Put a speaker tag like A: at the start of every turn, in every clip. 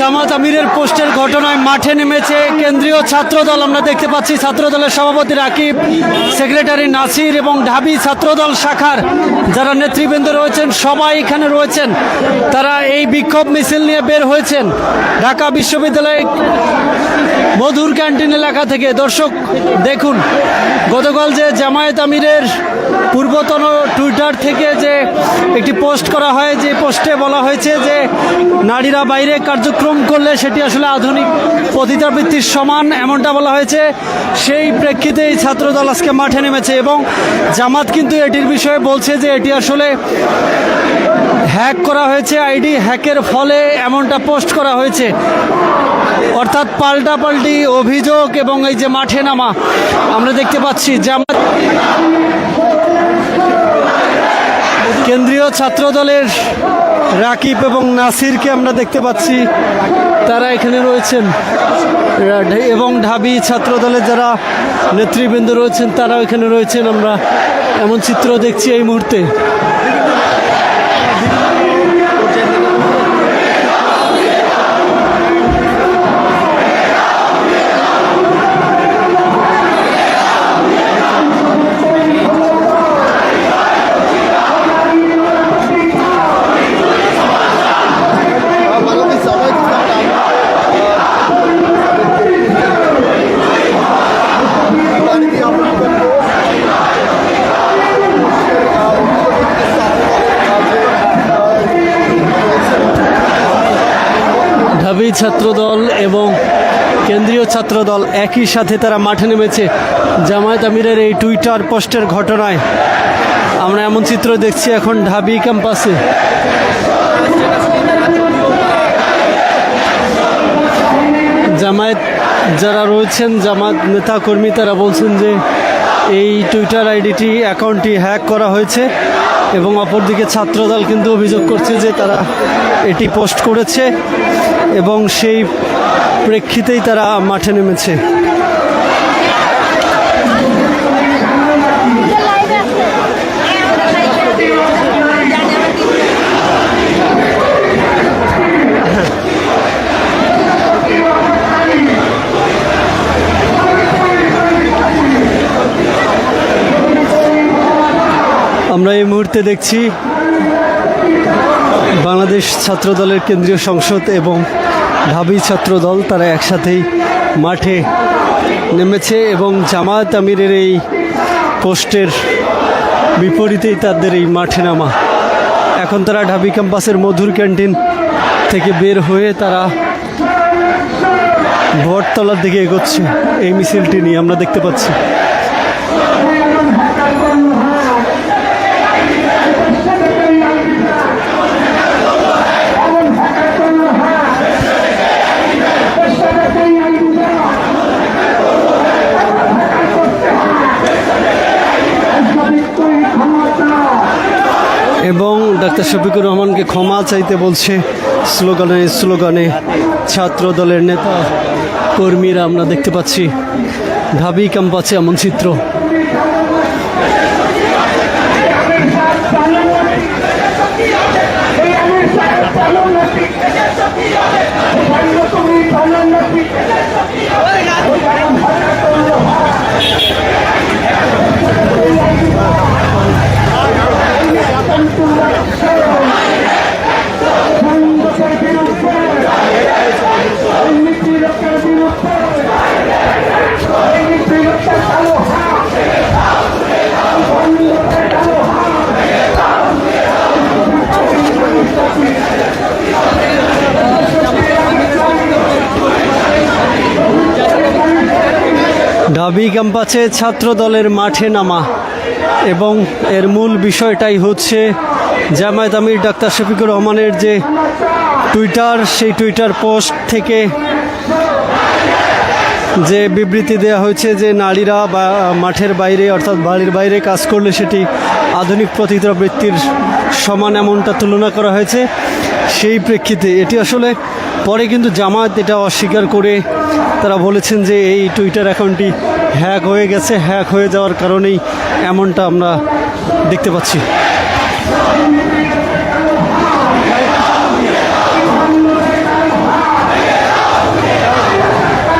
A: জামাত আমিরের পোস্টের ঘটনায় মাঠে নেমেছে কেন্দ্রীয় ছাত্রদল। আমরা দেখতে পাচ্ছি ছাত্রদলের সভাপতি রাকিব, সেক্রেটারি নাসির এবং ঢাবি ছাত্রদল শাখার যারা নেতৃবৃন্দ রয়েছেন, সবাই এখানে রয়েছেন। তারা এই বিক্ষোভ মিছিল নিয়ে বের হয়েছেন। ঢাকা বিশ্ববিদ্যালয় মধুর ক্যান্টিন এলাকা থেকে। দর্শক, দেখুন, গতকাল যে জামায়াত আমিরের পূর্বতন টুইটার থেকে যে একটি পোস্ট করা হয়, যে পোস্টে বলা হয়েছে যে নারীরা বাইরে কার্যক্রম করলে সেটি আসলে আধুনিক পতিতাবৃত্তির সমান, এমনটা বলা হয়েছে। সেই প্রেক্ষিতে এই ছাত্রদল আজকে মাঠে নেমেছে এবং জামাত কিন্তু এটির বিষয়ে বলছে যে এটি আসলে হ্যাক করা হয়েছে আইডি, হ্যাকের ফলে এমনটা পোস্ট করা হয়েছে। অর্থাৎ পাল্টাপাল্টি অভিযোগ এবং এই যে মাঠে নামা, আমরা দেখতে পাচ্ছি জামাত কেন্দ্রীয় ছাত্রদলের রাকিব এবং নাসিরকে আমরা দেখতে পাচ্ছি। তারা এখানে রয়েছেন। এবং ঢাবি ছাত্রদলের যারা নেতৃবৃন্দ রয়েছেন, তারাও এখানে রয়েছেন। আমরা এমন চিত্র দেখছি এই মুহূর্তে। ঢাবি ছাত্রদল এবং কেন্দ্রীয় ছাত্রদল একই সাথে তারা মাঠে নেমেছে। জামায়াত আমিরের এই টুইটার পোস্টের ঘটনায়। আমরা এমন চিত্র দেখছি এখন ঢাবি ক্যাম্পাসে। জামায়াত যারা রয়েছেন জামাত নেতা কর্মী তারা বলছেন যে এই টুইটার আইডিটি অ্যাকাউন্টটি হ্যাক করা হয়েছে। এবং অপরদিকে ছাত্রদল কিন্তু অভিযোগ করছে যে তারা এটি পোস্ট করেছে এবং সেই প্রেক্ষিতেই তারা মাঠে নেমেছে। আমরা এই মুহূর্তে দেখছি বাংলাদেশ ছাত্রদলের কেন্দ্রীয় সংসদ এবং ঢাবি ছাত্রদল তারা একসাথেই মাঠে নেমেছে এবং জামায়াত আমিরের এই পোস্টের বিপরীতেই তাদের এই মাঠে নামা। এখন তারা ঢাবি ক্যাম্পাসের মধুর ক্যান্টিন থেকে বের হয়ে তারা ভোটতলার দিকে এগোচ্ছে। এই মিছিলটি নিয়ে আমরা দেখতে পাচ্ছি। এবং ডাক্তার শফিকুর রহমানকে ক্ষমা চাইতে বলছে স্লোগানে স্লোগানে ছাত্র দলের নেতা কর্মীরা, আমরা দেখতে পাচ্ছি ঢাবি ক্যাম্পাসে এমন চিত্র। ঢাবি ক্যাম্পাসে ছাত্র দলের মাঠে নামা এবং এর মূল বিষয়টাই হচ্ছে জামায়াত আমির ডাক্তার শফিকুর রহমানের যে টুইটার, সেই টুইটার পোস্ট থেকে যে বিবৃতি দেওয়া হয়েছে যে নারীরা বা মাঠের বাইরে অর্থাৎ বাড়ির বাইরে কাজ করলে সেটি আধুনিক প্রতিদ্রবৃত্তির সমান এমনটা তুলনা করা হয়েছে, সেই প্রেক্ষিতে এটি আসলে পরে কিন্তু জামায়াত এটা অস্বীকার করে তারা বলেছেন যে এই টুইটার অ্যাকাউন্টটি হ্যাক হয়ে গেছে হ্যাক হয়ে যাওয়ার কারণেই এমনটা আমরা দেখতে পাচ্ছি।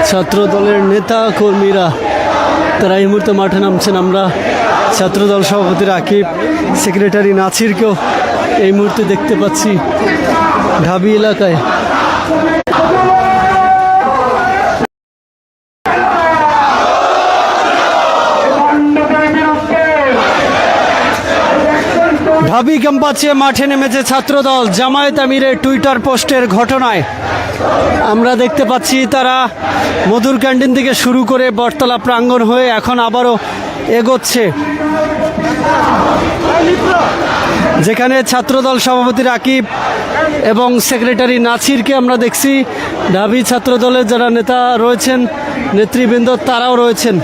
A: ছাত্র দলের নেতা কর্মীরা, তারা এই মুহূর্তে মাঠে নামছেন। আমরা ছাত্রদল সভাপতি রাকিব সেক্রেটারি নাছিরকেও এই মুহূর্তে দেখতে পাচ্ছি। ঢাবি এলাকায় ঢাবি ক্যাম্পাসে মাঠে নেমেছে ছাত্রদল জামায়াত আমিরের টুইটার পোস্টের ঘটনায়। আমরা দেখতে পাচ্ছি তারা মধুর ক্যান্টিন থেকে শুরু করে বটতলা প্রাঙ্গণ হয়ে এখন আবারও এগোচ্ছে। যেখানে ছাত্রদল সভাপতি রাকিব এবং সেক্রেটারি নাছিরকে আমরা দেখছি। ঢাবি ছাত্রদলের যারা নেতা রয়েছেন, নেতৃবৃন্দ, তারাও রয়েছেন।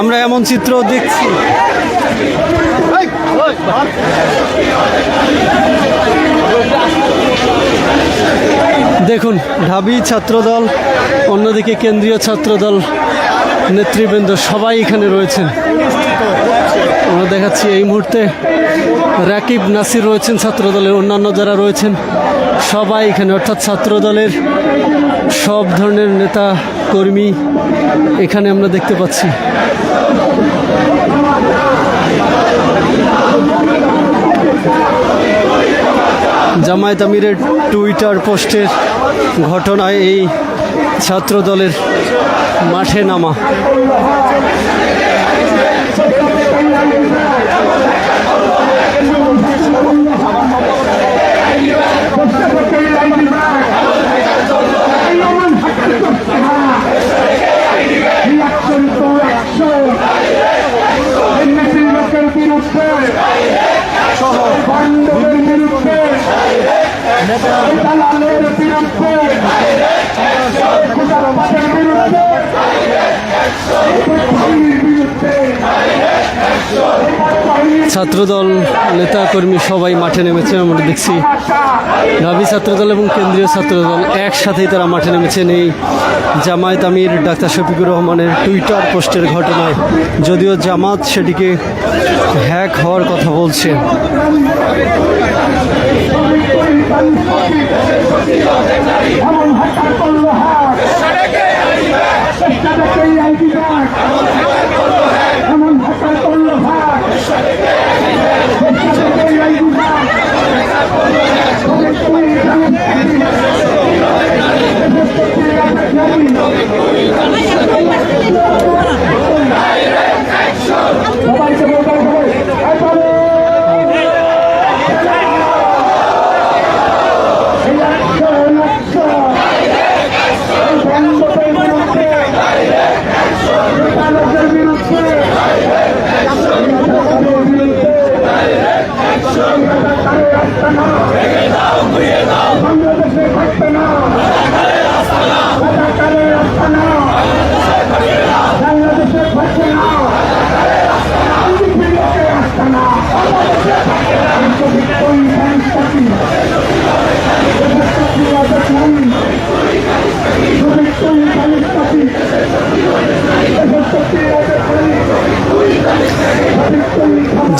A: আমরা এমন চিত্র দেখছি। দেখুন, ঢাবি ছাত্রদল, অন্যদিকে কেন্দ্রীয় ছাত্রদল, নেতৃবৃন্দ সবাই এখানে রয়েছেন। আমরা দেখাচ্ছি এই মুহূর্তে রাকিব নাসির রয়েছেন ছাত্রদলের, অন্যান্য যারা রয়েছেন, সবাই এখানে, অর্থাৎ ছাত্রদলের সব ধরনের নেতা, কর্মী এখানে আমরা দেখতে পাচ্ছি। জামায়াত আমিরের টুইটার পোস্টের ঘটনায় এই ছাত্র দলের মাঠে নামা।
B: লোকের
A: ছাত্রদল, নেতাকর্মী সবাই মাঠে নেমেছে, আমরা দেখছি ঢাবি ছাত্রদল এবং কেন্দ্রীয় ছাত্রদল একসাথেই তারা মাঠে নেমেছেন এই জামায়াত আমির, ডাক্তার শফিকুর রহমানের টুইটার পোস্টের ঘটনায়। যদিও জামাত সেটিকে হ্যাক হওয়ার কথা বলছে।
B: Come on, come on.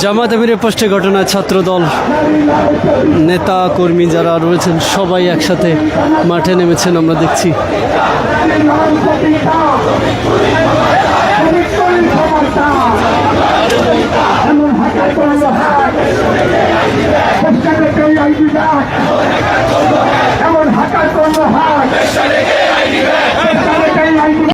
A: জামাত আমিরের পোস্টে ঘটনায় ছাত্রদল, নেতা, কর্মী যারা রয়েছেন, সবাই একসাথে মাঠে নেমেছেন, আমরা দেখছি।